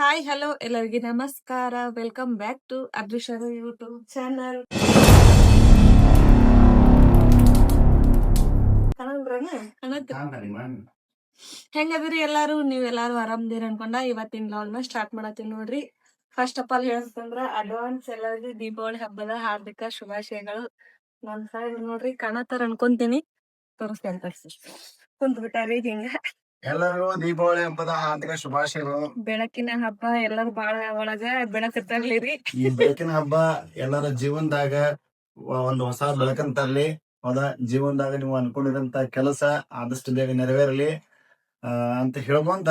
Hi hello ಎಲ್ಲರಿಗೆ ನಮಸ್ಕಾರ. Welcome back to Adrushya YouTube channel ಹೆಂಗದ್ರಿ ಎಲ್ಲಾರು? ನೀವ್ ಎಲ್ಲಾರು ಆರಾಮದಿರಿ ಅನ್ಕೊಂಡ? ಇವತ್ತಿನ ಲಾಗ್ನ ಸ್ಟಾರ್ಟ್ ಮಾಡತ್ತೀನಿ ನೋಡ್ರಿ. ಫಸ್ಟ್ ಆಫ್ ಆಲ್ ಹೇಳ್ಬೇಕಂದ್ರ ಅಡ್ವಾನ್ಸ್ ಎಲ್ಲರಿಗೂ ದೀಪಾವಳಿ ಹಬ್ಬದ ಹಾರ್ದಿಕ ಶುಭಾಶಯಗಳು. ನನ್ ಸೈಡ್ ನೋಡ್ರಿ ಕಾಣತ್ತಾರ ಅನ್ಕೊಂತೀನಿ. ತೋರಿಸ್ತೇನೆ ಕುಂತ್ಬಿಟ್ಟಾರಿ ಕುಂತ್ ಬಿಟ್ಟಾರಿ ಹಿಂಗ. ಎಲ್ಲರಿಗೂ ದೀಪಾವಳಿ ಹಬ್ಬದ ಹಾರ್ದಿಕ ಶುಭಾಶಯಗಳು. ಬೆಳಕಿನ ಹಬ್ಬ ಎಲ್ಲರೂ ಬಾಳ ಒಳಗ ಬೆಳಕತ್ತರ್ಲಿರಿ ಈ ಬೆಳಕಿನ ಹಬ್ಬ ಎಲ್ಲರ ಜೀವನದಾಗ ಒಂದು ಹೊಸ ಬೆಳಕನ್ ತರ್ಲಿ. ಹೌದಾ? ಜೀವನದಾಗ ನೀವು ಅನ್ಕೊಂಡಿರಂತ ಕೆಲಸ ಆದಷ್ಟು ಬೇಗ ನೆರವೇರಲಿ. ಅಂತ ಹೇಳ್ಕೊಂತ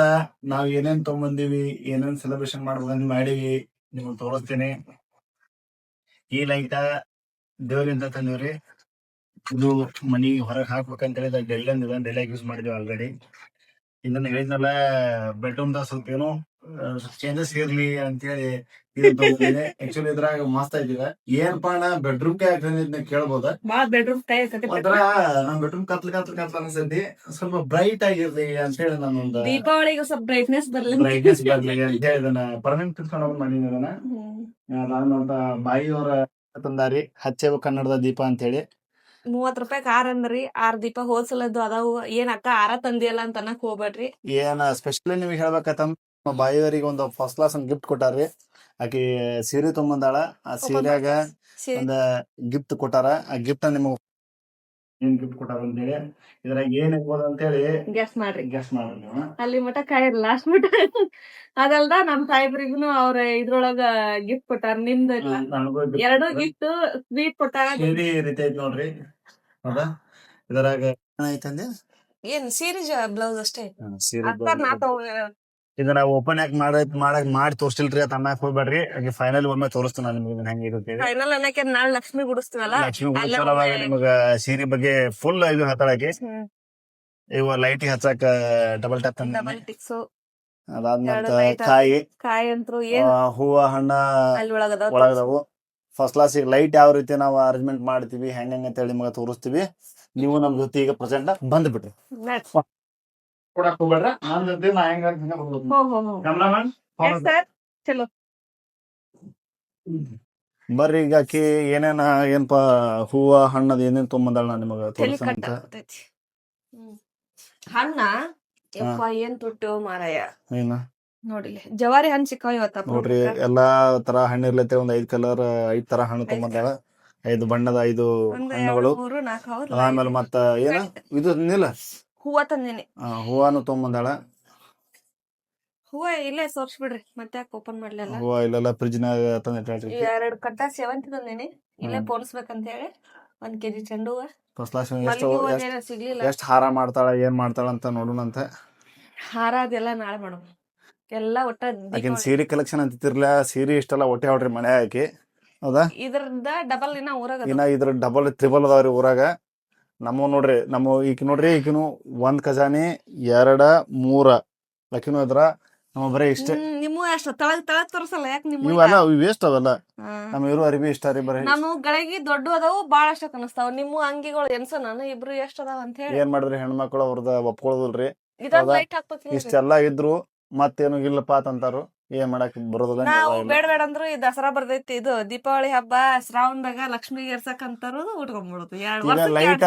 ನಾವ್ ಏನೇನ್ ತಗೊಂಬಂದಿವಿ ಏನೇನ್ ಸೆಲೆಬ್ರೇಷನ್ ಮಾಡ್ಬೇಕಂತ ಮಾಡಿವಿ ನಿಮ್ಗೆ ತೋರಿಸ್ತೀನಿ. ಈ ಲೈಟ ದೇವ್ರಿಂದ ತಂದಿವ್ರಿ. ಇದು ಮನಿ ಹೊರಗೆ ಹಾಕ್ಬೇಕಂತ ಹೇಳಿದ ಡೆಲ್ಲಿ ಅಂದಿದೆ ಡೆಲ್ ಯೂಸ್ ಮಾಡಿದ್ವಿ ಆಲ್ರೆಡಿ ಇದನ್ನ ಹೇಳಿದ್ನಲ್ಲ ಬೆಡ್ರೂಮ್ ದಾ ಸ್ವಲ್ಪ ಏನೋ ಚೇಂಜಸ್ ಇರ್ಲಿ ಅಂತೇಳಿ ಆಕ್ಚುಲಿ ಇದ್ರಾಗ ಮಸ್ತ್ ಐತಿದ ಏನಪ್ಪಾ ಅಣ್ಣ ಬೆಡ್ರೂಮ್ಗೆ ಹಾಕಿದ್ನ ಕೇಳ್ಬೋದ? ಬೆಡ್ರೂಮ್ ಐತತಿ ಒಂಥರ ನಮ್ ಬೆಡ್ರೂಮ್ ಕತ್ಲ ಕತ್ಲ ಕತ್ಲ ಅನ್ಸತಿ ಸ್ವಲ್ಪ ಬ್ರೈಟ್ ಆಗಿರ್ಲಿ ಅಂತ ಹೇಳಿ ನಾನು ಒಂದು ದೀಪಾವಳಿಗೆ ಸ್ವಲ್ಪ ಬ್ರೈಟ್ನೆಸ್ ಬರ್ಲಿ. ಬ್ರೈಟ್ನೆಸ್ ಬರ್ಲಿ ಅಂತ ಹೇಳಿ ಇದನ್ನ ಪರ್ಮನೆಂಟ್ ತಿಳ್ಕೊಂಡು ಹೋಗ್ ಮಾಡಿನಿ. ನಾನು ಅಂತ ಬಾಯಿಯವರ ತಂದಾರಿ ಹಚ್ಚೇವು ಕನ್ನಡದ ದೀಪ ಅಂತ ಹೇಳಿ ಮೂವತ್ ರೂಪಾಯಿ ಆರ್ ಅಂದ್ರಿ ಆರ್ ದೀಪ ಹೋಲ್ಸಲದ್ದು ಅದಾವು. ಏನ್ ಅಕ್ಕ ಆರ ತಂದಿಯಲ್ಲ ಅಂತ ಅನ್ನಕ್ ಹೋಗ್ಬೇಡ್ರಿ. ಏನ ಸ್ಪೆಷಲಿ ನಿಮಗೆ ಹೇಳ್ಬೇಕಂತ ಬಾಯಿಯವರಿಗೆ ಒಂದು ಫಸ್ಟ್ ಕ್ಲಾಸ್ ಒಂದು ಗಿಫ್ಟ್ ಕೊಟ್ಟಾರ್ರಿ ಆಕಿ ಸೀರೆ ತುಂಬಂದಾಳ. ಆ ಸೀರೆಯಾಗ ಒಂದ ಗಿಫ್ಟ್ ಕೊಟ್ಟಾರ. ಆ ಗಿಫ್ಟ್ ನಿಮಗ್ ಏನ್ ಗಿಫ್ಟ್ ಕೊಟ್ಟಾರ ಅಂತೇಳಿ ಇದ್ರಾಗ ಏನ್ ಇರ್ಬೋದು ಅಂತೇಳಿ ಗೆಸ್ ಮಾಡ್ರಿ. ಗೆಸ್ ಮಾಡ್ರಿ ನೀವು. ಅಲ್ಲಿ ಮಟ ಕಾಯಿರ್ ಲಾಸ್ಟ್ ಮಟ ಅದಲ್ದ ನಮ್ ಸಾಹೇಬ್ರಿಗೂ ಅವ್ರ ಇದ್ರೊಳಗ ಗಿಫ್ಟ್ ಕೊಟ್ಟಾರ. ನಿಂದ ನನಗೂ ಎರಡು ಗಿಫ್ಟ್ ಸ್ವೀಟ್ ಕೊಟ್ಟಾರ. ಸೀರೆ ರೀತಿ ಐತಿ ನೋಡ್ರಿ. ಹೌದಾ? ಇದ್ರಾಗ ಏನೈತಂದೆ ಏನ್ ಸೀರಿ ಬ್ಲೌಸ್ ಅಷ್ಟೇ? ಸೀರೆ ಅಕ್ಕ ನಾ ತಗೋ ಇದನ್ನ ಓಪನ್ ಯಾಕೆ ಮಾಡ ಮಾಡಕ್ ಮಾಡಿ ತೋರ್ಸಿಲ್ರಿ ಅದ್ ಅನ್ನಕ್ ಹೋಗ್ಬೇಡ್ರಿ. ಹಾಗೆ ಫೈನಲ್ ಒಮ್ಮೆ ತೋರಿಸ್ತೀನಿ ನಾನು ನಿಮ್ಗೆ ಇದನ್ನ ಹೆಂಗ್ ಇರುತ್ತೆ ಫೈನಲ್ ಅನ್ನಕ್ಕೆ ನಾಳೆ ಲಕ್ಷ್ಮಿ ಗುಡಿಸ್ತೀವಲ್ಲ ಲಕ್ಷ್ಮಿ ಒಮ್ಮೆ- ನಿಮಗ ಸೀರೆ ಬಗ್ಗೆ ಫುಲ್ ಇದು ಹತ್ತಾಳಕಿ ಹ್ಮ್. ಇವ ಲೈಟ್ ಹಚ್ಚಾಕ ಡಬಲ್ ಟ್ಯಾಪ್ ಡಬಲ್ ಟಿಕ್ಸ್ ಅದಾದ್ಮೇಲೆ ಕಾಯಿ. ಕಾಯಿ ಅಂತೂ ಹೂವ ಹಣ್ಣ ಒಳಗದವು ಫಸ್ಟ್ ಕ್ಲಾಸ್ ಈಗ ಲೈಟ್ ಯಾವ ರೀತಿ ನಾವು ಅರೇಂಜ್ಮೆಂಟ್ ಮಾಡ್ತೀವಿ ಹೆಂಗ ಅಂತ ಹೇಳಿ ನಿಮಗೆ ತೋರಿಸ್ತೀವಿ. ನೀವು ನಮ್ ಜೊತೆ ಈಗ ಪ್ರೆಸೆಂಟ್ ಬಂದ್ಬಿಟ್ರಿ ಕೊಡಕ್ ಹೋಗ್ಬೇಡ್ರ. ನನ್ ಜೊತೆ ನಾ ಹೆಂಗ ಹಂಗ ಕ್ಯಾಮ್ರಾಮನ್ ಎಸ್ ಸರ್? ಚಲೋ. ಬರ್ರಿ ಈಗ ಆಕಿ ಏನೇನ ಏನಪ್ಪಾ ಹೂವ ಹಣ್ಣದ ಏನೇನ್ ತೊಗೊಂಬಂದಾಳ ನಾ ನಿಮಗ ತಲಿ ತೋರಿಸಂತ. ಹಣ್ಣ? ಯಪ್ಪ ಏನ್ ತುಟ್ಟು ಮಾರಾಯ. ಏನ? ನೋಡಿಲಿ ಜವಾರಿ ಹಣ್ಣು ಸಿಕ್ಕಾವ ಇವತ್ತ ನೋಡ್ರಿ ಎಲ್ಲಾ ತರ ಹಣ್ಣು ಇರ್ಲತ್ತೆ. ಒಂದ್ ಐದ್ ಕಲರ್ ಐದ್ ತರ ಹಣ್ಣು ತೊಂಬಂದಳ ಐದು ಬಣ್ಣದ ಐದು ಹಣ್ಣುಗಳು. ಮೂರು ನಾಲ್ಕು ಅವ್ರು ಆಮೇಲೆ ಮತ್ತ ಏನ? ಇದು ನಿಲ್ಲ. ಹೂವ ತಂದಿನಿ. ಹೂವಾನು ತೊಗೊಂಬಂದಾಳ ಹೂವ ಇಲ್ಲೇ ಸೋರ್ಸ್ಬಿಡ್ರಿ ಮತ್ತೆ ಯಾಕೆ ಓಪನ್ ಮಾಡ್ಲಿಲ್ಲ? ಹೂವ ಇಲ್ಲೆಲ್ಲ ಫ್ರಿಜ್ನಾಗ ತಂದಿಟ್ಟಾಳ್ರಿ ಎರಡು ಕಟ್ಟ ಸೇವಂತಿ ತಂದಿನಿ ಇಲ್ಲೇ. ಪೋಣಿಸ್ಬೇಕಂತ ಹೇಳಿ ಒಂದ್ ಕೆಜಿ ಚೆಂಡು ಹೂವ. ಫಸ್ಟ್ ಕ್ಲಾಸ್ ಎಷ್ಟು ಸಿಗ್ಲಿಲ್ಲ. ಎಷ್ಟು ಹಾರ ಮಾಡ್ತಾಳ ಏನ್ ಮಾಡ್ತಾಳ ಅಂತ ನೋಡೋಣಂತ. ಹಾರ ಅದೆಲ್ಲ ನಾಳೆ ಮಾಡೋಣ. ಎಲ್ಲಾ ಒಟ್ಟ ಆಕಿನ. ಸೀರೆ ಕಲೆಕ್ಷನ್ ಅಂತಿರ್ಲ ಸೀರೆ ಇಷ್ಟೆಲ್ಲ ಹೊಟ್ಟೆ ಹೊಡ್ರಿ ಮನೆ ಹಾಕಿ ಹೌದಾ? ಇದ್ರದ ಡಬಲ್ ಇನ್ನ ಊರಾಗ. ಇನ್ನ ಇದ್ರ ಡಬಲ್ ತ್ರಿಬಲ್ ಅದಾವ್ರಿ ಊರಾಗ. ನಮ್ಮ ನೋಡ್ರಿ ನಮ್ಮ ಈಕ ನೋಡ್ರಿ ಈಕಿನು ಒಂದ್ ಖಜಾನೆ ಎರಡ ಮೂರ. ಲಕ್ಕಿನೂ ಅದ್ರ ನಮ್ಮ ಬರೀ ಇಷ್ಟೇ. ನಿಮ್ಮ ಅಷ್ಟ. ತಳಗ್ ತಳಗ್ ತೋರ್ಸಲ್ಲ ಯಾಕೆ ನಿಮ್ಮ ಇವೆಲ್ಲ ವೇಸ್ಟ್ ಅವೆಲ್ಲ. ನಮ್ಮ ಇರು ಅರಿವಿ ಇಷ್ಟ ರೀ ಬರೀ. ನಮ್ಮ ಗಳಿಗೆ ದೊಡ್ಡ ಅದಾವು ಬಾಳ ಅಷ್ಟ ನಿಮ್ಮ ಅಂಗಿಗಳು ಎನ್ಸ ನಾನು ಇಬ್ರು ಎಷ್ಟ ಅದಾವ ಅಂತ ಹೇಳಿ. ಏನ್ ಮಾಡಿದ್ರಿ ಹೆಣ್ಮಕ್ಳು ಅವ್ರದ ಒಪ್ಕೊಳ್ಳೋದಿಲ್ರಿ ಇಷ್ಟೆಲ್ಲಾ ಇದ್ರು ಮತ್ತೇನು ಇಲ್ಲಪ್ಪ ಅಂತಂತಾರು ಏನ್ ಮಾಡಕ್ ಬರೋದಿಲ್ಲ ನಾವು ಬೇಡ ಬೇಡ ಅಂದ್ರು ಈ ದಸರಾ ಬರ್ತೈತಿ ಇದು ದೀಪಾವಳಿ ಹಬ್ಬ ಶ್ರಾವಣದಾಗ ಲಕ್ಷ್ಮಿಗೆ ಎರ್ಸಕ್ ಅಂತಾರು ಉಟ್ಕೊಂಡ್ಬಿಡುದು ಎರಡ್ ಈಗ ಲೈಟ್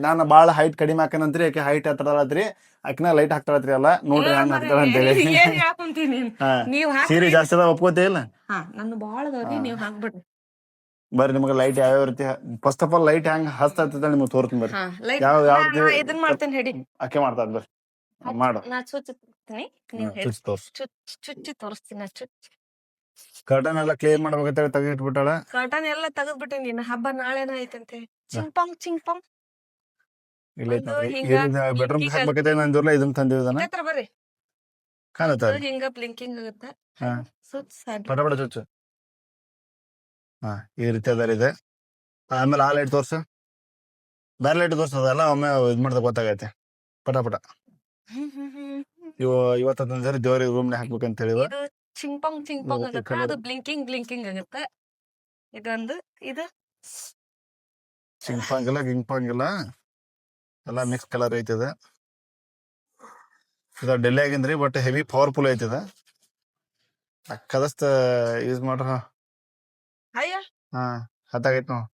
ನಾನು ಬಾಳ ಹೈಟ್ ಕಡಿಮೆ ಹಾಕನಂತ್ರಿ ಆಕೆ ಹೈಟ್ ಹತ್ತಳತ್ರಿ ಆಕಿನ ಲೈಟ್ ಹಾಕ್ತಾಳತ್ರಿ ಅಲ್ಲ ನೋಡ್ರಿ ನಾನು ಹಂಗ ಹಾಕ್ತಾಳ ಅಂತೇಳಿ? ನೀವ್ ಸೀರೆ ಜಾಸ್ತಿ ಅದ ಒಪ್ಕೋತೇ ಇಲ್ಲ? ನನ್ನ ಬಾಳ. ನೀವ್ ಹಾಕ್ಬಿಡ್ರಿ. ಬರ್ರಿ ನಿಮ್ಗೆ ಲೈಟ್ ಯಾವ ರೀತಿ ಫಸ್ಟ್ ಆಫ್ ಆಲ್ ಲೈಟ್ ಹೆಂಗ್ ಹಸ್ತ ಹತ್ತದ ನಿಮ್ಗೆ ತೋರ್ತೀನಿ ಬರ್ರಿ. ಯಾವ ಯಾವ- ಇದನ್ನ ಇದನ್ ಮಾಡ್ತೇನೆ ಹೇಳಿ. ಆಕೆ ಮಾಡ್ತಾರ ಬರ್ರಿ. ಮಾಡು. ನಾ ಚುಚ್ತೀನಿ ನೀವ್ ಹೇಳಿ ಚುಚ್ ತೋರ್ಸ್. ಚುಚ್ ಚುಚ್ಚಿ ತೋರಿಸ್ತೀನಿ ಚುಚ್ ಕರ್ಟನ್ ಎಲ್ಲ ಕ್ಲಿಯರ್ ಮಾಡ್ಬೇಕಂತ ತೆಗೆದಿಟ್ಬಿಟ್ಟಾಳ ಕರ್ಟನ್ ಎಲ್ಲ ತೆಗೆದ್ಬಿಟ್ಟೆ ನೀನು ಹಬ್ಬ ನಾಳೆನ ಐತಂತೆ. ಚಿಂಪಾಂಗ್ ಚಿಂಪಾಂಗ್. ಇಲ್ಲ ಒಂದು ಹಿಂಗ ಬೆಡ್ರೂಮ್ ಹಿಂಗ- ಹಾಕ್ಬೇಕೈತೆ ನಂದಿರ್ಲ ಇದನ್ನ ತಂದಿದ್ದಾನ? ಹತ್ರ ಬರ್ರಿ. ಕಾಣತ್ತ ಇದು ಹಿಂಗ ಬ್ಲಿಂಕಿಂಗ್ ಆಗುತ್ತೆ. ಹಾ. ಸುತ್ತ. ಪಟ ಪಟ ಚುಚ್ಚು. ಹಾ ಈ ರೀತಿ ಅದಾರ ಇದೆ. ಆಮೇಲೆ ಆ ಲೈಟ್ ತೋರ್ಸು. ಬೇರೆ ಲೈಟ್ ತೋರ್ಸದಲ್ಲ ಒಮ್ಮೆ ಇದ್ ಮಾಡ್ದಾಗ ಗೊತ್ತಾಗೈತೆ. ಪಟ ಪಟ. ಹ್ಮ್ ಹ್ಮ್ ಹ್ಮ್ ಹ್ಮ್. ಇವ ಇವತ್ತು ತಂದ್ರೆ ದೇವ್ರಿಗೆ ರೂಮ್ನೆ ಹಾಕ್ಬೇಕಂತ ಹೇಳಿದ ಇದು ಚಿಂಪಾಂಗ್ ಚಿಂಪಾಂಗ್ ಇದು ಆಗುತ್ತೆ. colour. ಅದು ಬ್ಲಿಂಕಿಂಗ್ ಬ್ಲಿಂಕಿಂಗ್ ಆಗುತ್ತೆ. ಇದೊಂದು ಇದು ಸಿಂಪಂಗಿಲ್ಲ ಇಲ್ಲ ಎಲ್ಲ ಮಿಕ್ಸ್ ಕಲರ್ ಐತದ. ಇದು ಡೆಲ್ಲಿ ಆಗಿಂದ್ರಿ ಬಟ್ ಹೆವಿ ಪವರ್ಫುಲ್ ಐತದ. ಕದಸ್ತ ಯೂಸ್ ಮಾಡ್ರ. ಅಯ್ಯ. ಹಾ ಹತ್ತಾಗೈತ್ ನೋಡ್.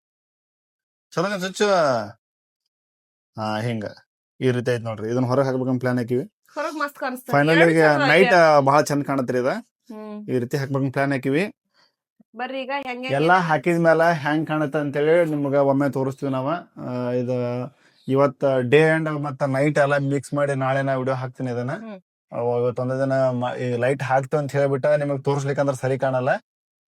ಚಲೋ ಸ್ವಿಚ್ ಹಾ ಹಿಂಗ. ಈ ರೀತಿ ಐತ್ ನೋಡ್ರಿ. ಇದನ್ನ ಹೊರಗೆ ಹಾಕ್ಬೇಕಂತ ಪ್ಲಾನ್ ಹಾಕಿವಿ. ಹೊರಗ್ ಮಸ್ತ್ ಕಾಣಿಸ್ತದೆ ಫೈನಲ್ ಈಗ ನೈಟ್. ಬಹಳ ಚಂದ ಕಾಣತ್ರಿ ಇದ. ಹ್ಮ್. ಈ ರೀತಿ ಹಾಕ್ಬೇಕು ಪ್ಲಾನ್ ಹಾಕಿವಿ. ಬರ್ರಿ ಈಗ ಹೆಂಗೆ ಎಲ್ಲಾ ಹಾಕಿದ ಮೇಲೆ ಹೆಂಗ್ ಕಾಣತ್ತ ಅಂತೇಳಿ ನಿಮ್ಗ ಒಮ್ಮೆ ತೋರಿಸ್ತೀವಿ ನಾವ. ಆ, ಇದು ಇವತ್ತ ಡೇ ಅಂಡ್ ಮತ್ತ ನೈಟ್ ಎಲ್ಲ ಮಿಕ್ಸ್ ಮಾಡಿ ನಾಳೆ ನಾ ವಿಡಿಯೋ ಹಾಕ್ತೀನಿ ಇದನ್ನ. ಹ್ಮ್. ಇವತ್ತೊಂದ್ ದಿನ ಈ ಲೈಟ್ ಹಾಕ್ತು ಅಂತ ಹೇಳ್ಬಿಟ್ಟ ನಿಮಗ್ ತೋರಿಸ್ಲಿಕ್ಕಂದ್ರ ಸರಿ ಕಾಣಲ್ಲ.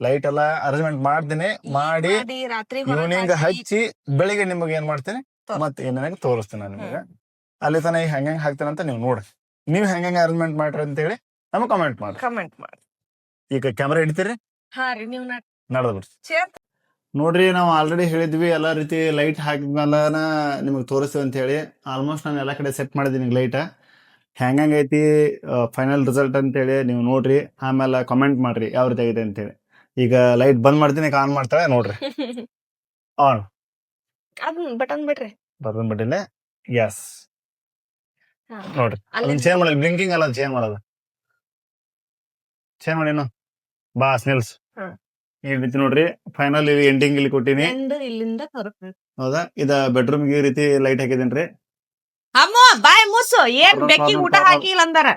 ಲೈಟ್ ಎಲ್ಲ ಅರೇಂಜ್ಮೆಂಟ್ ಮಾಡ್ತೀನಿ ಮಾಡಿ ರಾತ್ರಿ ಈವ್ನಿಂಗ್ ಹಚ್ಚಿ ಬೆಳಿಗ್ಗೆ ನಿಮಗೆ ಏನ್ ಮಾಡ್ತೀನಿ? ಮತ್ತೆ ಏನೇನಾಗ ತೋರಿಸ್ತೀನಿ ನಾನು ನಿಮಗೆ. ಅಲ್ಲಿ ತನ ಈಗ ಹೆಂಗ್ ಹಾಕ್ತೀನಿ ಅಂತ ನೀವು ನೋಡ್ರಿ. ನೀವ್ ಹೆಂಗ್ ಅರೇಂಜ್ಮೆಂಟ್ ಮಾಡ್ರಿ ಅಂತ ಹೇಳಿ ನಮಗ್ ಕಮೆಂಟ್ ಮಾಡ್ರಿ. ಕಮೆಂಟ್ ಮಾಡಿ ಈಗ ಕ್ಯಾಮ್ರಾ ಹಿಡಿತೀರಿ? ಹಾ ರೀ ನೀವು ನಡೆದ್ ಬಿಡ್ರಿ. ಚೇರ್ ನೋಡ್ರಿ ನಾವು ಆಲ್ರೆಡಿ ಹೇಳಿದ್ವಿ ಎಲ್ಲಾ ರೀತಿ ಲೈಟ್ ಹಾಕಿದ್ಮೇಲನ ನಿಮಗೆ ತೋರಿಸ್ತೀವಿ ಅಂತ ಹೇಳಿ ಆಲ್ಮೋಸ್ಟ್ ನಾನು ಎಲ್ಲಾ ಕಡೆ ಸೆಟ್ ಮಾಡಿದೀನಿ ಲೈಟ್ ಹೆಂಗ ಐತಿ ಫೈನಲ್ ರಿಸಲ್ಟ್ ಅಂತ ಹೇಳಿ ನೀವು ನೋಡ್ರಿ ಆಮೇಲೆ ಕಮೆಂಟ್ ಮಾಡ್ರಿ ಯಾವ ರೀತಿ ಆಗೈತೆ ಅಂತ ಹೇಳಿ ಈಗ ಲೈಟ್ ಬಂದ್ ಮಾಡ್ತೀನಿ ಆನ್ ಮಾಡ್ತಾಳೆ ನೋಡ್ರಿ. ಆನ್ ಅದನ್ನ ಬಟನ್ ಬಿಡ್ರಿ ಬಟನ್ ಬಿಟ್ಟಿಲ್ಲ. ಎಸ್. ನೋಡ್ರಿ. ಅಲ್ಲಿ ಚೇಂಜ್ ಮಾಡಲ್ಲ ಬ್ಲಿಂಕಿಂಗ್ ಅಲ್ಲ ಚೇಂಜ್ ಮಾಡೋದು. ಚೇಂಜ್ ಮಾಡಿ ಬಾ ನಿಲ್ಸ್. ಹ್ಮ್. ಈ ರೀತಿ ನೋಡ್ರಿ ಫೈನಲ್ ಇಲ್ಲಿ ಎಂಡಿಂಗ್ ಇಲ್ಲಿ ಕೊಟ್ಟಿನಿ. End ಇಲ್ಲಿಂದ ಹೊರಗ್ ಹೌದಾ? ಇದ ಬೆಡ್ರೂಮ್ ಈ ರೀತಿ ಲೈಟ್ ಹಾಕಿದೇನ್ರಿ ಅಮ್ಮ ಬಾಯ್ ಮುಸು ಏನ್ ಪ್ರಾಬ್ಲಮ್, ಬೆಕ್ಕಿಗೆ ಊಟ ಹಾಕಿ ಹಾಕಿಲ್ಲ ಅಂದಾರ.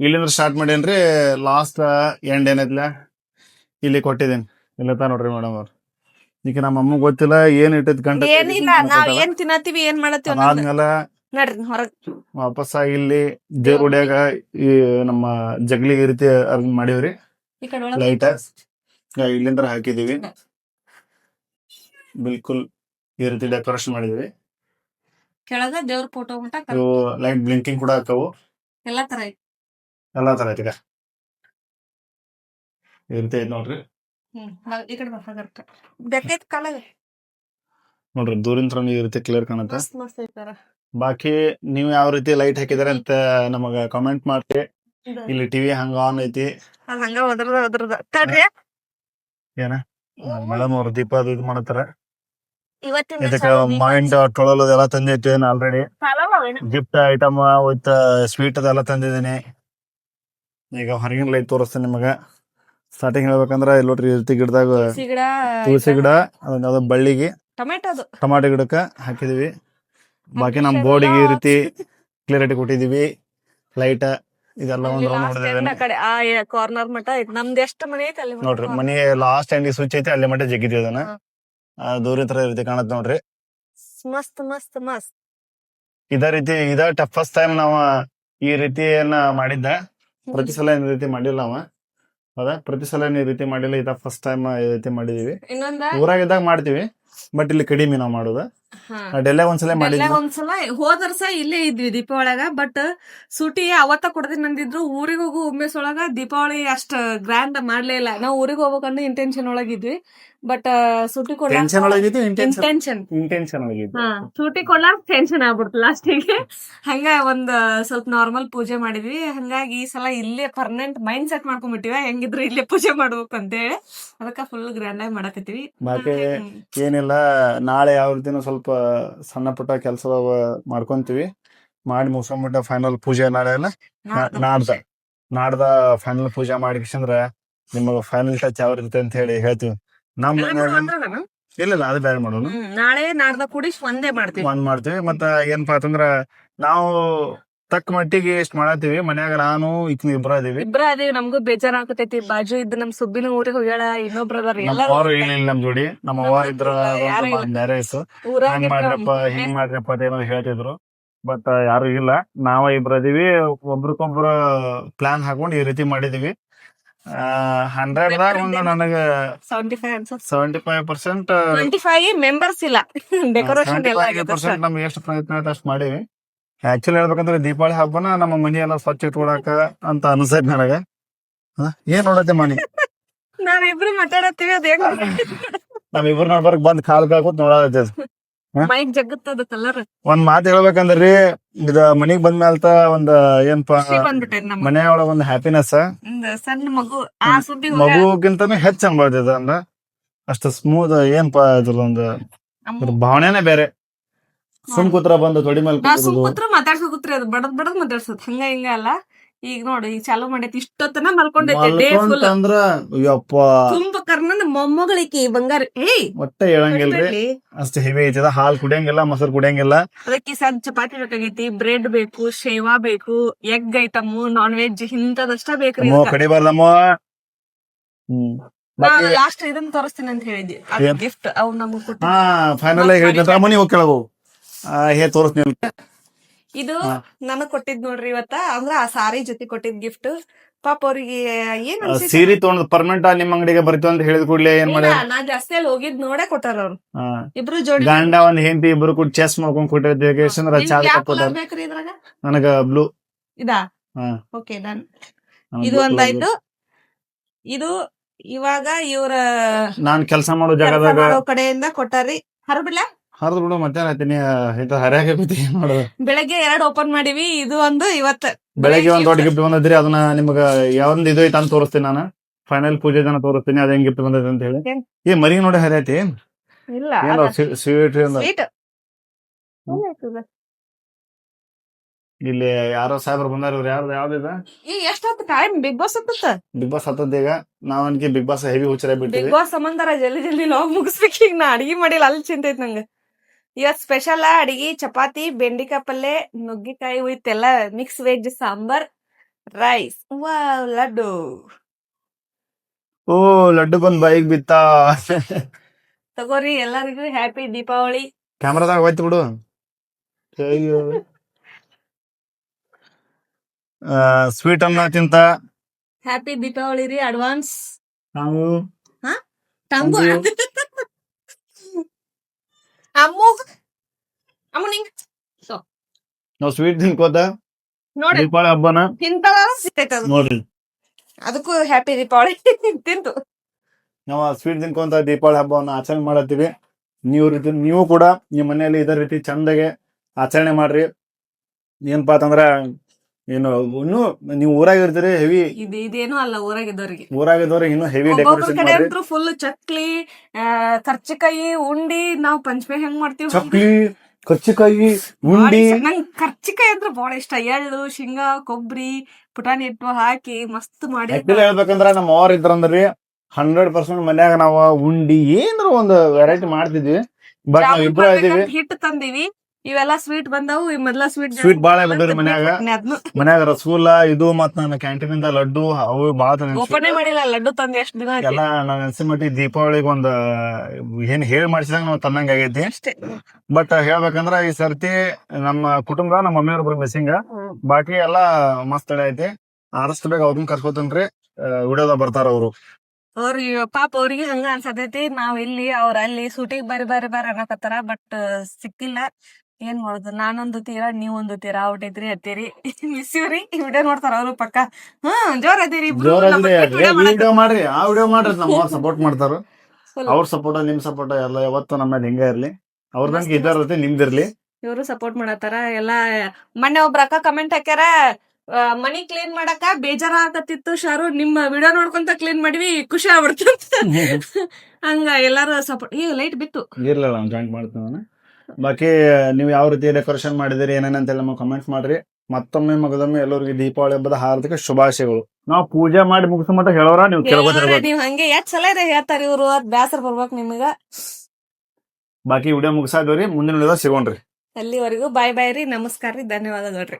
ಇಲ್ಲಿಂದ ಸ್ಟಾರ್ಟ್ ಮಾಡೇನ್ರಿ ಲಾಸ್ಟ್ ಎಂಡ್ ಏನೈತ್ಲ? ಇಲ್ಲಿ ಕೊಟ್ಟಿದ್ದೇನೆ ಇಲ್ಲ ತಾ ನೋಡ್ರಿ ಮೇಡಮ್ ಅವ್ರು. ಈಗ ನಮ್ಮ ಅಮ್ಮ ಗೊತ್ತಿಲ್ಲ ಏನ್ ಇಟ್ಟದ್ ಗಂಟೆ ಏನಿಲ್ಲ ನಾವ್ ಏನ್ ತಿನ್ನತ್ತೀವಿ ಏನ್ ಮಾಡತ್ತೀವಿ ಅನ್ನೋದು. ಅದಾದ್ಮೇಲೆ ನಡ್ರಿ ಹೊರಗ್. ವಾಪಸ್ ಇಲ್ಲಿ ದೇವ್ರ ಗುಡಿಯಾಗ ಈ ನಮ್ಮ ಜಗ್ಲಿ ಈ ರೀತಿ ಅರೇಂಜ್ ಮಾಡಿವ್ರಿ. ಈ ಕಡೆ ಒಳಗ್ ಲೈಟ್ ಇಲ್ಲಿಂದ ಹಾಕಿದೀವಿ. ಬಿಲ್ಕುಲ್ ಈ ರೀತಿ ಡೆಕೋರೇಷನ್ ಮಾಡಿದೀವಿ. ಕೆಳಗ ದೇವ್ರ ಫೋಟೋ ಉಂಟ ಇವು ಲೈಟ್ ಬ್ಲಿಂಕಿಂಗ್ ಕೂಡ ಹಾಕವು. ಎಲ್ಲಾ ತರ ಐತಿ. ಎಲ್ಲಾ ತರ ಐತಿ ಈ ರೀತಿ ಐತಿ ನೋಡ್ರಿ. ಹ್ಮ್ ಹ- ಈ ಕಡೆ ಬರ್ತಾಗರ್ತ ಬೆಕ್ಕೈತ್ ಕಾಲಾಗ. ನೋಡ್ರಿ ದೂರಿಂದ ಈ ರೀತಿ ಕ್ಲಿಯರ್ ಕಾಣತ್ತ? ಮಸ್ತ್ ಮಸ್ತ್ ಐತಾರ ಬಾಕಿ ನೀವ್ ಯಾವ ರೀತಿ ಲೈಟ್ ಹಾಕಿದಾರೆ ಅಂತ ನಮಗ ಕಾಮೆಂಟ್ ಮಾಡ್ರಿ. ಇಲ್ಲಿ ಟಿವಿ ಹಂಗ ಆನ್ ಐತಿ. ಅದ್ ಹಂಗ ಒದ್ರದ ಒದ್ರದ. ತಡ್ರಿ. ಏನ? ಮೇಡಮ್ ಅವ್ರ ದೀಪ ಅದು ಇದು ಮಾಡತಾರ ಇದಕ್ಕ ಮೈಂಡ್ ತೊಳಲು ಎಲ್ಲ ತಂದಿತ್ತು already gift item with sweet ಅದೆಲ್ಲ ತಂದಿದ್ದೀನಿ. ಈಗ ಹೊರಗಿನ ಲೈಟ್ ತೋರಿಸ್ತೇನೆ ನಿಮಗ. ಸ್ಟಾರ್ಟಿಂಗ್ ಹೇಳ್ಬೇಕಂದ್ರ ಇಲ್ಲಿ ನೋಡ್ರಿ ಈ ರೀತಿ ಗಿಡದಾಗ ಗಿಡ ತುಳಸಿ ಗಿಡ ಅದನ್ನ ಯಾವ್ದೋ ಬಳ್ಳಿಗೆ ಟೊಮೆಟೊ ಟಮಾಟೊ ಗಿಡಕ್ಕ ಹಾಕಿದೀವಿ. ಬಾಕಿ ನಮ್ ಬೋರ್ಡಿಗೆ ಈ ರೀತಿ ಕ್ಲಿಯರಿಟಿ ಕೊಟ್ಟಿದೀವಿ. ಲೈಟ್ ಇದೆಲ್ಲ ಒಂದು ಕಡೆ ಆ ಕಾರ್ನರ್ ಮಟ ನಮ್ದು ಎಷ್ಟ್ ಮನೆ ಐತೆ ಅಲ್ಲಿ ನೋಡ್ರಿ. ಮನಿ ಲಾಸ್ಟ್ ಎಂಡ್ ಸ್ವಿಚ್ ಐತಿ ಅಲ್ಲಿ ಮಟ್ಟ ಜಗ್ಗಿದ್ವಿ ಅದನ್ನ. ದೂರ ತರ ಈ ರೀತಿ ಕಾಣತ್ ನೋಡ್ರಿ. ಮಸ್ತ್ ಮಸ್ತ್ ಮಸ್ತ್. ಇದ ರೀತಿ ಇದ ಫಸ್ಟ್ ಟೈಮ್ ನಾವ ಈ ರೀತಿಯನ್ನ ಮಾಡಿದ್ದ. ಪ್ರತಿ ಸಲ ಈ ರೀತಿ ಮಾಡಿಲ್ಲ ಅವ. ಹೌದಾ ಪ್ರತಿ ಸಲ ಈ ರೀತಿ ಮಾಡಿಲ್ಲ ಇದ ಫಸ್ಟ್ ಟೈಮ್ ಈ ರೀತಿ ಮಾಡಿದೀವಿ. ಊರಾಗಿದ್ದಾಗ ಮಾಡ್ತೀವಿ ಬಟ್ ಇಲ್ಲಿ ಕಡಿಮೆ ನಾವು ಮಾಡೋದು. ಹಾ. ಡೆಲ್ಲ ಒಂದ್ಸಲ ಎಲ್ಲ ಮಾಡಿದ್ವಿ ಒಂದ್ಸಲ ಹೋದ ವರ್ಷ ಇಲ್ಲೇ ಇದ್ವಿ ದೀಪಾವಳಿಗ ಬಟ್ ಸೂಟಿ ಅವತ್ತ ಕೊಡ್ತೀನಿ ಅಂದಿದ್ರು ಊರಿಗೆ ಹೋಗು ಉಮೇಶ್ ಒಳಗ ದೀಪಾವಳಿ ಅಷ್ಟ ಗ್ರ್ಯಾಂಡ್ ಮಾಡ್ಲೇ ಇಲ್ಲ. ನಾವು ಊರಿಗೆ ಹೋಗ್ಬೇಕಂದ್ರೆ ಇಂಟೆನ್ಷನ್ ಒಳಗಿದ್ವಿ ಬಟ್ ಸೂಟಿ ಟೆನ್ಷನ್ ಒಳಗಿದ್ದು ಇಂಟೆನ್ಷನ್ ಇಂಟೆನ್ಷನ್ ಇಂಟೆನ್ಷನ್ ಒಳಗಿದ್ದು ಹಾ ಸೂಟಿ ಕೊಡ್ಲಾಕ್ ಟೆನ್ಷನ್ ಆಗ್ಬಿಡ್ತು ಲಾಸ್ಟಿಗೆ ಹಂಗ ಒಂದ್ ಸ್ವಲ್ಪ ನಾರ್ಮಲ್ ಪೂಜೆ ಮಾಡಿದ್ವಿ. ಹಂಗಾಗಿ ಈ ಸಲ ಇಲ್ಲೇ ಪರ್ಮನೆಂಟ್ ಮೈಂಡ್ ಸೆಟ್ ಮಾಡ್ಕೊಂಡ್ಬಿಟ್ಟಿವ. ಹೆಂಗಿದ್ರು ಇಲ್ಲೇ ಪೂಜೆ ಮಾಡ್ಬೇಕು ಅಂತೇಳಿ ಅದಕ್ಕ ಫುಲ್ ಗ್ರ್ಯಾಂಡ್ ಆಗಿ ಮಾಡಕತ್ತೀವಿ. ಬಾಕಿ. ಏನಿಲ್ಲ ನಾಳೆ ಯಾವ ಸ್ವಲ್ಪ ಸಣ್ಣ ಪುಟ್ಟ ಕೆಲಸ ಮಾಡ್ಕೊಂತೀವಿ. ಮಾಡಿ ಮುಗಿಸ್ಕೊಂಡ್ಬಿಟ್ಟ ಫೈನಲ್ ಪೂಜೆ ನಾಳೆ ಎಲ್ಲ ನಾಡ್ದ ನಾಡ್ದ. ಫೈನಲ್ ಪೂಜೆ ಮಾಡಿಕ್ಸಂದ್ರ ನಿಮಗ ಫೈನಲ್ ಟಚ್ ಯಾವ ಇರುತ್ತೆ ಅಂತ ಹೇಳಿ ಹೇಳ್ತೀವಿ. ನಮ್? ಇಲ್ಲ ಇಲ್ಲ ಅದು ಬೇರೆ ಮಾಡೋಣ ನಾಳೆ ನಾಡ್ದ ಕೂಡಿಸ್ ಒಂದೇ ಮಾಡ್ತೀವಿ. ಒಂದ್ ಮಾಡ್ತೀವಿ. ಮತ್ತ ಏನಪ್ಪಾ ಅಂತಂದ್ರ ನಾವು ತಕ್ಕ ಮಟ್ಟಿಗೆ ಎಷ್ಟ್ ಮಾಡತ್ತೀವಿ ಮನ್ಯಾಗ ನಾನು ಇಕ್ನ ಇಬ್ರ ಅದೀವಿ ಇಬ್ರ ಅದೇವಿ ನಮ್ಗೂ ಬೇಜಾರ್ ಆಗತೈತಿ ಬಾಜು ಇದ್ದ ನಮ್ ಸುಬ್ಬಿನ ಊರಿಗೆ ಹೋಗ್ಯಾಳ ಇನ್ನೊಬ್ರ ಅದಾರ. ನಮ್ಮ ಎಲ್ಲಾರು ಅವ್ರು ಏನಿಲ್ಲ ನಮ್ ಜೋಡಿ. ನಮ್ಮ ಅವ್ವ ಇದ್ರ ಯಾರು ಇಲ್ಲ. ಬೇರೆ ಇತ್ತು. ಊರಾಗ ಹಂಗ್ ಮಾಡ್ರಪ್ಪ ಹಿಂಗ್ ಮಾಡ್ರಪ್ಪ ಅದೇನೋ ಹೇಳ್ತಿದ್ರು. ಬಟ್ ಯಾರು ಇಲ್ಲ. ನಾವ ಇಬ್ರ ಅದೀವಿ ಒಬ್ರಿಗೊಬ್ರ ಪ್ಲಾನ್ ಹಾಕೊಂಡು ಈ ರೀತಿ ಮಾಡಿದೀವಿ. ಹಂಡ್ರೆಡ್ ದಾಗ ಒಂದು ನನಗ ಸೆವೆಂಟಿ ಫೈವ್ ಅನ್ಸುತ್ತೆ seventy five percent twenty five members ಇಲ್ಲ ಡೆಕೋರೇಷನ್ ಎಲ್ಲ ಪರ್ಸೆಂಟ್ ನಮ್ಗೆ ಎಷ್ಟು ಪ್ರಯತ್ನ ಆಯ್ತು ಅಷ್ಟು ಮಾಡೀವಿ ಆಕ್ಚುಲಿ ಹೇಳ್ಬೇಕಂದ್ರೆ ದೀಪಾವಳಿ ಹಬ್ಬನ ನಮ್ಮ ಮನಿ ಎಲ್ಲ ಸ್ವಚ್ಛ ಇಟ್ಕೊಡಕ ಅಂತ ಅನ್ಸೈತ್ ನನಗ. ಹ? ಏನ್ ನೋಡತ್ತೆ ಮನಿ ನಾವಿಬ್ರು ಮಾತಾಡತ್ತೀವಿ ಅದೇ ನಾವಿಬ್ರು ನೋಡ್ಬರ್ಕ್ ಬಂದ್ ಕಾಲ್ ಕಾಲ್ಕೊತ್ ನೋಡತ್ತೆ ಮೈಕ್ ಜಗ್ಗುತ್ತದ ಕಲರ್. ಒಂದ್ ಮಾತ್ ಹೇಳ್ಬೇಕಂದ್ರಿ ಇದ ಮನಿಗ್ ಬಂದ್ಮೇಲ್ತ ಒಂದ್ ಖುಷಿ ಬಂದ್ಬಿಟ್ಟೈತಿ ನಮ್ಮ ಮನೆಯೊಳಗ ಒಂದ್ ಹ್ಯಾಪಿನೆಸ್ ಒಂದ್ ಸಣ್ಣ ಮಗು ಆ ಸುದ್ದಿ ಮಗುಗಿಂತನೂ ಹೆಚ್ಚ್ ಅನ್ಬಾರ್ದಿದ ಅಂದ್ರ ಅಷ್ಟ ಸ್ಮೂತ್ ಏನ್ಪಾ ಇದ್ರ ಒಂದ್ ಭಾವನೆನೇ ಬೇರೆ. ಸುಮ್ ಕೂತ್ರ ಬಂದು ತೊಡಿ ಮೇಲೆ ಸುಮ್ ಕೂತ್ರು ಕೂತ್ರ ಮಾತಾಡ್ಸೋ ಕೂತ್ರಿ ಅದು ಬಡದ್ ಬಡದ್ ಮಾತಾಡ್ಸತ್ ಹಂಗ ಹಿಂಗ ಅಲ್ಲ. ಈಗ ನೋಡಿ ಈಗ ಚಾಲೂ ಮಾಡೈತಿ. ಇಷ್ಟೊತ್ತನ ಮಲ್ಕೊಂಡೈತಿ ಡೇ ಫುಲ್ ಯಪ್ಪ. ಕುಂಭಕರ್ಣನ ಮೊಮ್ಮಗಳಿಕಿ ಬಂಗಾರ. ಏಯ್! ಒಟ್ಟ ಹೇಳಂಗಿಲ್ರಿ. ಅಷ್ಟ ಹೆವಿ ಐತದ ಹಾಲ್ ಕುಡಿಯಂಗಿಲ್ಲ ಮೊಸರು ಕುಡಿಯಂಗಿಲ್ಲ. ಅದಕ್ಕೆ ಸದ್ ಚಪಾತಿ ಬೇಕಾಗೈತಿ ಬ್ರೆಡ್ ಬೇಕು ಶೇವಾ ಬೇಕು ಎಗ್ ಐಟಮ್ ನಾನ್ ವೆಜ್ ಇಂತದಷ್ಟ ಬೇಕ್ರಿ ಹ್ಮ್. ಬಾಕಿ ಲಾಸ್ಟ್ ಇದನ್ನ ತೋರಿಸ್ತೀನಿ ಅಂತ ಹೇಳಿದ್ವಿ? ಗಿಫ್ಟ್ ಅವ್ ನಮಗ್ ಹಾ ಫೈನಲ್ ಆಗಿ ಹೇಳಿದ್ನಂತ ಮನಿ ಹೋಗಿ ಹೇ ತೋರಿಸ್ತೀನಿ ಇದು. ನನಗ್ ಕೊಟ್ಟಿದ್ ನೋಡ್ರಿ ಇವತ್ತ ಅಂದ್ರ ಆ ಸಾರಿ ಜೊತೆ ಕೊಟ್ಟಿದ್ ಗಿಫ್ಟ್ ಪಾಪ ಅವ್ರಿಗೆ ಏನ್ ಸೀರಿ ಅನ್ಸಿತ್ತು? ಸೀರೆ ತಗೊಂಡ್ ಪರ್ಮನೆಂಟ್ ನಿಮ್ಮ ಅಂಗಡಿಗೆ ಬರ್ತೀವಿ ಅಂತ ಹೇಳಿದ ಕೂಡ್ಲೆ ಏನ್ ಇಲ್ಲ, ಮಾಡ್ಯಾರ? ನಾ ಜಾಸ್ತಿ ಅಲ್ಲಿ ಹೋಗಿದ್ ನೋಡೇ ಕೊಟ್ಟಾರ ಅವ್ರು. ಇಬ್ರು ಜೋಡಿ ಗಂಡ ಒಂದ್ ಹೆಂಡತಿ ಇಬ್ರು ಕೂಡ ಚೆಸ್ ಮಾಡ್ಕೊಂಡ್ ಕೊಟ್ಟಿರ್ತೀವಿ ಯಾಕಂದ್ರ ನಿಮ್ಗ್ ಚಾದ ಯಾವ ಕೊಟ್ಟಾರ ಕಲರ್ ಬೇಕ್ರಿ ಇದ್ರಾಗ? ನನಗ ಬ್ಲೂ ಇದಾ? ಹಾ. ಓಕೆ ಡನ್ ಇದು ಒಂದಾಯ್ತು ಇದು ಇವಾಗ ಇವ್ರ ನಾನ್ ಕೆಲಸ ಮಾಡೋ ಕೆಲ್ಸ ಜಾಗದಾಗ ಮಾಡೋ ಕಡೆಯಿಂದ ಕೊಟ್ಟಾರಿ ಹರಬಿಲ್ಲ? ಹರಿದ್ ಬಿಡು ಮಧ್ಯಾಹ್ನ ಆಯ್ತೀನಿ ಹರ್ಯಾಗ ಕೂತಿ ಏನ್ ಮಾಡೋದು? ಬೆಳಗ್ಗೆ ಎರಡ್ ಓಪನ್ ಮಾಡಿವಿ ಇದು ಒಂದು ಇವತ್ತ. ಬೆಳಗ್ಗೆ ಒಂದ್ ದೊಡ್ಡ ಗಿಫ್ಟ್ ಬಂದಿದ್ರಿ ಅದನ್ನ ನಿಮ್ಗ ಯಾವ್ದು ಇದು ಐತ ಅಂತ ತೋರಿಸ್ತೀನಿ ನಾನು. ಫೈನಲ್ ಪೂಜೆ ಜನ ತೋರಿಸ್ತೀನಿ ಅದೇ ಗಿಫ್ಟ್ ಬಂದೈತೆ ಅಂತ ಹೇಳಿ? ಏ ಮರಿ ನೋಡಿ ಹರಿಯಾತಿ ಇಲ್ಲ ಏನ್ ಸ್ವೀಟ್ ಸ್ವೀಟ್ ಇಲ್ಲಿ ಯಾರೋ ಸಾಹೇಬ್ರು ಬಂದಾರ ಇವ್ರು ಯಾರ್ದು ಇದು? ಈ ಎಷ್ಟೊತ್ತು ಟೈಮ್ ಬಿಗ್ ಬಾಸ್ ಹತ್ತತ್ತ? ಬಿಗ್ ಬಾಸ್ ಹತ್ತದ ಈಗ. ನಾವ್ ಅನ್ಕಿ ಬಿಗ್ ಬಾಸ್ ಹೆವಿ ಹುಚ್ಚರ ಬಿಗ್ ಬಾಸ್ ಸಂಬಂಧ ಜಲ್ದಿ ಜಲ್ದಿ ಲಾಗ್ ಮುಗಿಸ್ಬೇಕು. ಈಗ ನಾ ಅಡಿಗೆ ಮಾಡಿಲ್ಲ ಅಲ್ಲಿ ಚಿಂತೆ ಐತ್ ನಂಗ. ಇವತ್ ಸ್ಪೆಷಲ್ ಅಡಿಗೆ ಚಪಾತಿ ಬೆಂಡಿಕಾಯಿ ಪಲ್ಲೆ ನುಗ್ಗಿಕಾಯಿ ವಿತ್ ಎಲ್ಲ mix veg sambar rice wow laddu. ಓ ಲಡ್ಡು ಬಂದ್ ಬೈಕ್ ಬಿತ್ತ? ತಗೋರಿ ಎಲ್ಲರಿಗೂ ಹ್ಯಾಪಿ ದೀಪಾವಳಿ. ಕ್ಯಾಮ್ರಾದಾಗ ಹೋಯ್ತು ಬಿಡು. ಸ್ವೀಟ್ ಅನ್ನ ತಿಂತ. ಹ್ಯಾಪಿ ದೀಪಾವಳಿ ರೀ ಅಡ್ವಾನ್ಸ್ ನಾವು. ತಂಬು ನಿಂಗ್ ನಾವ್ ಸ್ವೀಟ್ ತಿನ್ಕೋತ ನೋಡಿ. ದೀಪಾವಳಿ ಹಬ್ಬನ? ತಿಂತಾರ ನೋಡ್ರಿ. ಅದಕ್ಕೂ ಹ್ಯಾಪಿ ದೀಪಾವಳಿ ತಿಂತು ನಾವು ಸ್ವೀಟ್ ತಿನ್ಕೊಂತ ದೀಪಾವಳಿ ಹಬ್ಬವನ್ನ ಆಚರಣೆ ಮಾಡತ್ತೀವಿ. ನೀವು ರೀತಿ ನೀವು ಕೂಡ ನಿಮ್ಮ ಮನೆಯಲ್ಲಿ ಇದೇ ರೀತಿ ಚಂದಗೆ ಆಚರಣೆ ಮಾಡ್ರಿ. ಏನಪ್ಪಾ ಅಂತಂದ್ರ ಏನು ಇನ್ನು ನೀವು ಊರಾಗ ಇರ್ತೀರಿ ಹೆವಿ ಇದು ಇದೇನು ಅಲ್ಲ ಊರಾಗಿದ್ದವ್ರಿಗೆ ಊರಾಗಿದ್ದವ್ರಿಗೆ ಇನ್ನು ಹೆವಿ ಡೆಕೋರೇಷನ್ ಕಡೆ ಮಾಡ್ರಿ. ಅಂತೂ ಫುಲ್ ಚಕ್ಲಿ ಕರ್ಚಿಕಾಯಿ ಉಂಡಿ ನಾವ್ ಪಂಚಮಿ ಹೆಂಗ್ ಮಾಡ್ತೀವಿ ಚಕ್ಲಿ ಖರ್ಚಿಕಾಯಿ ಉಂಡಿ. ನಂಗ್ ಕರ್ಚಿಕಾಯಿ ಅಂದ್ರೆ ಬಹಳ ಇಷ್ಟ. ಎಳ್ಳು ಶೇಂಗಾ ಕೊಬ್ಬರಿ ಪುಟಾಣಿ ಹಿಟ್ಟು ಹಾಕಿ ಮಸ್ತ್ ಮಾಡಿ ಆಕ್ಚುಲಿ ಹೇಳ್ಬೇಕಂದ್ರ ನಮ್ಮ ಅವ್ರ ಇದ್ರಂದ್ರಿ ಹಂಡ್ರೆಡ್ ಪರ್ಸೆಂಟ್ ಮನ್ಯಾಗ ನಾವು ಉಂಡಿ ಏನಾರ ಒಂದು ವೆರೈಟಿ ಮಾಡ್ತಿದ್ವಿ. ಬಟ್ ನಾವ್ ಇಬ್ರು ಇದೀವಿ ಹಿಟ್ಟು ತಂದಿವಿ. ಇವೆಲ್ಲ ಸ್ವೀಟ್ ಬಂದವು ಈ ಮೊದ್ಲ ಸ್ವೀಟ್ ಸ್ವೀಟ್ ಬಾಳ ಬಂದ್ರಿ ಮನ್ಯಾಗ. ಮನ್ಯಾಗ ರಸಗುಲ್ಲ ಇದು ಮತ್ ನನ್ನ ಕ್ಯಾಂಟೀನ್ ಇಂದ ಲಡ್ಡು ಅವು ಬಾಳ ಓಪನ್ ಮಾಡಿಲ್ಲ ಲಡ್ಡು ತಂದಿ ಎಷ್ಟ್ ದಿನ ಎಲ್ಲ ನಾವ್ ಅನ್ಸಿ ಮಟ್ಟಿ ದೀಪಾವಳಿಗೆ ಒಂದ್ ಏನ್ ಹೇಳಿ ಮಾಡಿಸಿದಾಗ ನಾವ್ ತಂದಂಗ ಆಗೈತಿ. ಅಷ್ಟೇ. ಬಟ್ ಹೇಳ್ಬೇಕಂದ್ರ ಈ ಸರ್ತಿ ನಮ್ಮ ಕುಟುಂಬ ನಮ್ಮ ಮಮ್ಮಿಯವ್ರ ಮಿಸ್ಸಿಂಗ ಬಾಕಿ ಎಲ್ಲಾ ಮಸ್ತ್ ಐತಿ. ಆದಷ್ಟು ಬೇಗ ಅವ್ರನ್ನ ಕರ್ಕೋತನ್ರಿ ವಿಡಿಯೋದಾಗ ಬರ್ತಾರ ಅವರು. ಅವ್ರ ಪಾಪ ಅವ್ರಿಗೆ ಹಂಗ ಅನ್ಸತೈತಿ. ನಾವ್ ಇಲ್ಲಿ ಅವ್ರ ಅಲ್ಲಿ ಸೂಟಿಗೆ ಬಾರಿ ಬಾರಿ ಬರ್ರಿ ಅನ್ನಕತ್ತಾರ. ಬಟ್ ಸಿಕ್ಕಿಲ್ಲ. ಏನ್ ಮಾಡುದು? ನಾನೊಂದು ತೀರಾ ನೀವೊಂದು ತೀರಾ ಔಟೈತ್ರಿ ಹತ್ತೀರಿ. ಮಿಸ್ ಇವ್ರಿ ವಿಡಿಯೋ ನೋಡ್ತಾರ ಅವ್ರು ಪಕ್ಕ. ಹ್ಮ್ ಜೋರ್ ಅದೀರಿ ವಿಡಿಯೋ ಮಾಡ್ರಿ. ಆ ವಿಡಿಯೋ ಮಾಡ್ರಿ. ನಮ್ಮ ಸಪೋರ್ಟ್ ಮಾಡ್ತಾರ. ಅವ್ರ ಸಪೋರ್ಟ್ ನಿಮ್ ಸಪೋರ್ಟ್ ಎಲ್ಲ ಯಾವತ್ತು ನಮ್ಮ ಹಿಂಗ ಇರ್ಲಿ. ಅವ್ರದಂಗ ಮಸ್ತ್ ಇದ್ದಾರತಿ ನಿಮ್ದಿರ್ಲಿ ಇವರು ಸಪೋರ್ಟ್ ಮಾಡತ್ತಾರ. ಎಲ್ಲಾ ಮೊನ್ನೆ ಒಬ್ರ ಅಕ್ಕ ಕಮೆಂಟ್ ಹಾಕ್ಯಾರ ಮನಿ ಕ್ಲೀನ್ ಮಾಡಕ ಬೇಜಾರ ಆಗತ್ತಿತ್ತು ಶಾರು. ನಿಮ್ಮ ವಿಡಿಯೋ ನೋಡ್ಕೊಂತ ಕ್ಲೀನ್ ಮಾಡಿವಿ ಖುಷಿ ಆಗ್ಬಿಡ್ತಂತ ಹಂಗ ಎಲ್ಲಾರು ಸಪೋರ್ಟ್ ಏ ಲೈಟ್ ಬಿತ್ತು. ಇರ್ಲಿಲ್ಲ ಜಾಯಿಂಟ್ ಮಾಡ್ತೀನಿ ಬಾಕಿ ನೀವು ಯಾವ ರೀತಿ ಡೆಕೋರೇಷನ್ ಮಾಡಿದಿರಿ ಏನೇನಂತೆಲ್ಲ ನಮಗೆ ಕಮೆಂಟ್ ಮಾಡ್ರಿ. ಮತ್ತೊಮ್ಮೆ ಮಗದೊಮ್ಮೆ ಎಲ್ಲರಿಗೂ ದೀಪಾವಳಿ ಹಬ್ಬದ ಹಾರ್ದಿಕ ಶುಭಾಶಯಗಳು. ನಾವು ಪೂಜೆ ಮಾಡಿ ಮುಗಿಸೋ ಮಟ್ಟ ಹೇಳೋರ ನೀವು ನೀವ್ ಹಂಗೆ ಎಷ್ಟ್ ಸಲ ಇದೆ ಹೇಳ್ತಾರ ಇವ್ರು ಅದ್ ಬ್ಯಾಸರ್ ಬರ್ಬೇಕ್ ನಿಮಗ. ಬಾಕಿ ವಿಡಿಯೋ ಮುಗಿಸಾದ್ರಿ ಮುಂದಿನ ವಿಡಿಯೋ ಸಿಗೋಣ್ರಿ. ಅಲ್ಲಿವರೆಗೂ ಬಾಯ್ ಬಾಯ್ ರೀ ನಮಸ್ಕಾರ ರೀ ಧನ್ಯವಾದಗಳ್ರಿ